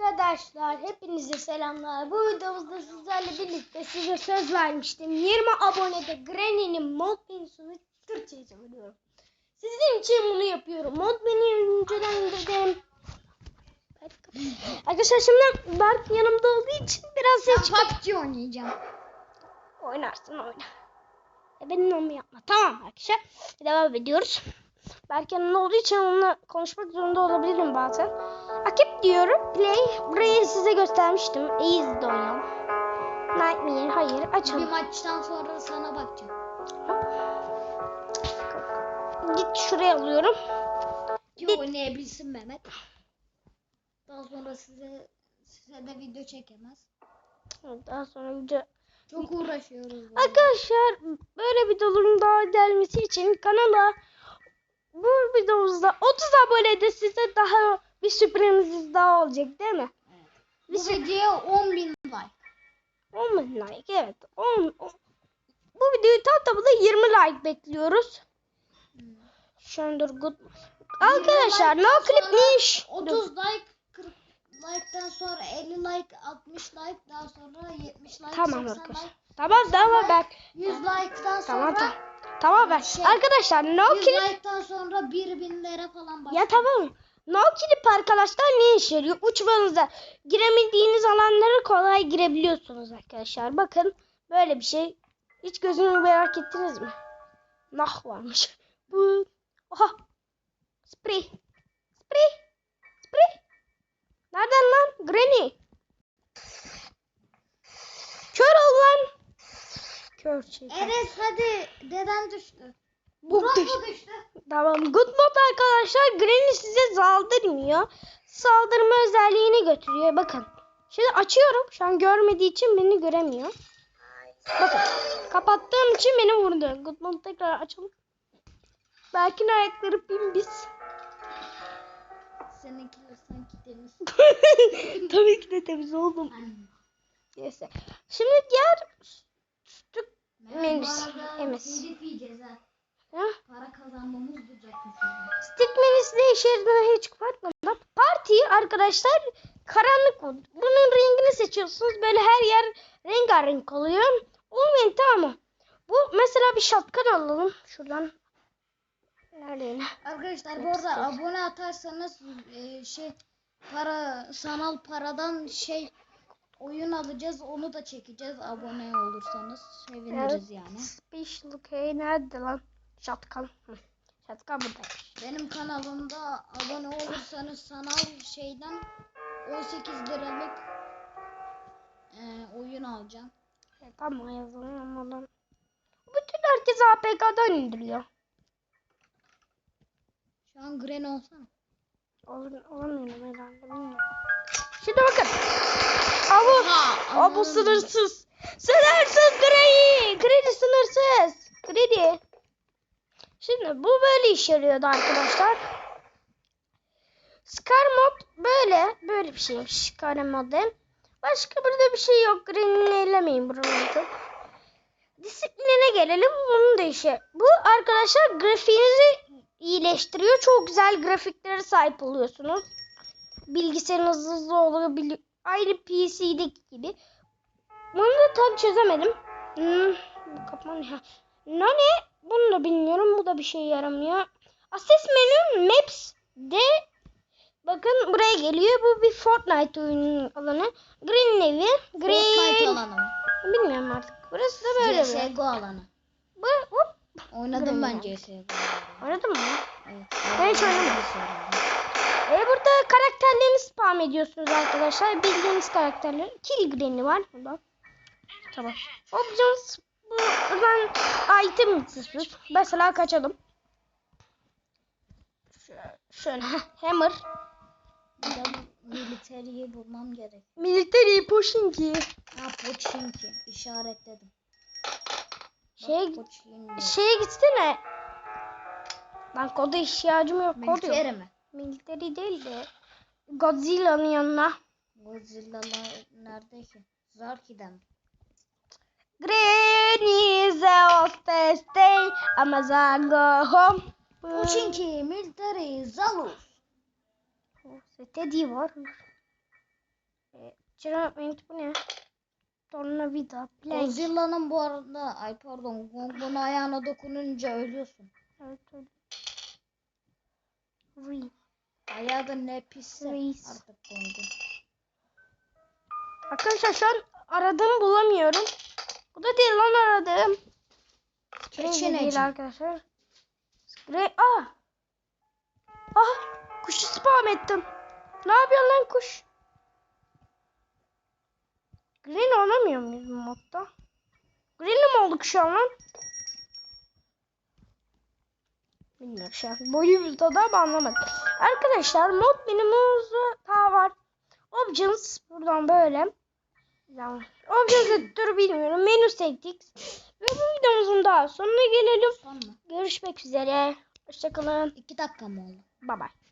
Arkadaşlar hepinize selamlar. Bu videomuzda sizlerle birlikte size söz vermiştim. 20 abonede Granny'nin mod menüsünü Türkçe'ye çeviriyorum. Sizin için bunu yapıyorum. Mod menüyü önceden indirdim. Arkadaşlar şimdi Berk yanımda olduğu için biraz çıkıyor. PUBG oynayacağım. Oynarsın oyna. E benim onu yapma. Tamam arkadaşlar. Devam ediyoruz. Berk yanımda olduğu için onunla konuşmak zorunda olabilirim bazen. Akip diyorum. Play. Burayı size göstermiştim. Easy'de oynayalım. Nightmare. Hayır. Bir Açalım. maçtan sonra sana bakacağım. Git şuraya alıyorum. Ki Bir- oynayabilsin Mehmet. Daha sonra size size de video çekemez. Daha sonra video Çok uğraşıyoruz. böyle. Arkadaşlar böyle videoların daha gelmesi için kanala bu videomuzda 30 abonede size daha bir sürprizimiz daha olacak değil mi? Bu videoya 10.000 like. 10 bin like evet. 10, on- Bu videoyu tam tamına 20 like bekliyoruz. An dur good. Arkadaşlar no clip ne iş? 30 like 40 like'tan sonra 50 like 60 like daha sonra 70 like Tamam 80 arkadaşlar. like Tamam tamam like, bak. 100 like'tan sonra Tamam tamam. Tamam bak. Şey, Arkadaşlar no 100 clip like'tan sonra 1000 lira falan başlıyor. Ya tamam. No clip arkadaşlar ne işe yarıyor? Uçmanıza giremediğiniz alanlara kolay girebiliyorsunuz arkadaşlar. Bakın böyle bir şey. Hiç gözünü merak ettiniz mi? Nah varmış. Bu. Oha. Sprey. Sprey. Sprey. Nereden lan? Granny. Kör ol lan. Kör şey. Enes hadi deden düştü. Bu düştü? Tamam. Good mod arkadaşlar. Granny size saldırmıyor. Saldırma özelliğini götürüyor. Bakın. Şimdi açıyorum. Şu an görmediği için beni göremiyor. Bakın. Kapattığım için beni vurdu. Good mod tekrar açalım. Belki ayakları biz. Seninkiler sanki temiz. Tabii ki de temiz oldum. Neyse. Şimdi diğer arada Emes. Para kazanmamız duracakmış. Stick menüsü işe yaradığını hiç bakmadan. Parti arkadaşlar karanlık mod. Bunun rengini seçiyorsunuz. Böyle her yer rengarenk oluyor. Olmayın tamam mı? Bu mesela bir şapkan alalım. Şuradan. Nerede? Arkadaşlar bu arada abone atarsanız e, şey para sanal paradan şey oyun alacağız onu da çekeceğiz abone olursanız seviniriz yani. Special okay nerede lan? Şapkan. Hı. Şapkan buradaymış. Benim kanalımda abone olursanız sanal şeyden 18 liralık e, oyun alacağım. E, tamam yazalım ama lan. Bütün herkes APK'dan indiriyor. Şu an Granny olsana. Olur, olamıyorum herhalde bilmiyorum. Şimdi bakın. Avu aman. sınırsız. Sınırsız Grey. Grey sınırsız. Şimdi bu böyle iş yarıyordu arkadaşlar. Scar mod böyle. Böyle bir şeymiş. Scar modem. Başka burada bir şey yok. Grey'ni ellemeyin buraları. Disipline gelelim. Bunun da işi. Bu arkadaşlar grafiğinizi iyileştiriyor. Çok güzel grafiklere sahip oluyorsunuz. Bilgisayarınız hızlı oluyor. Aynı PC'deki gibi. Bunu da tam çözemedim. Hmm, kapan ne? Bunu da bilmiyorum. Bu da bir şey yaramıyor. Access menü Maps de bakın buraya geliyor. Bu bir Fortnite oyunun alanı. Green evi. Fortnite Green. alanı mı? Bilmiyorum artık. Burası da böyle bir. CSGO alanı. Bu, hop. Oynadım ben Green. CSGO. Oynadın mı? Evet. Ben hiç oynamadım. E burada karakterlerini spam ediyorsunuz arkadaşlar. Bildiğiniz karakterler. Kill Granny var burada. Tamam. Options bu buradan item seçiyoruz. Mesela kaçalım. Şöyle, şöyle hammer. Militariyi bulmam gerek. Military Pochinki. Ha Pochinki işaretledim. Bak, Şey Pochinki. şeye gitsene. Lan koda ihtiyacım yok. Military mi? Military değil de Godzilla'nın yanına. Godzilla'lar nerede ki? Zarki'den. Granny is a hostess day. Amazon go home. Pochinki, military, Zalus. Teddy var. Ee, Cerrahment bu ne? Tornavida. Godzilla'nın bu arada ay pardon Gong'un ayağına dokununca ölüyorsun. Evet öyle. Ring. Ayağı da ne pisse Reis. artık Gong'un. Arkadaşlar şu an aradığımı bulamıyorum. Bu da değil lan de Keçineci. değil arkadaşlar. Spray. Ah. Ah. Kuşu spam ettim. Ne yapıyorsun lan kuş? Green oynamıyor muyuz bu modda? Green'li mi olduk şu an lan? Bilmiyorum şu an. Boyumuzda da ama anlamadım. Arkadaşlar mod menümüzde daha var. Options buradan böyle. Options'ı dur bilmiyorum. Menü settings. Ve bu videomuzun daha sonuna gelelim. Son mu? Görüşmek üzere. Hoşçakalın. İki dakika mı oldu? Bye bye.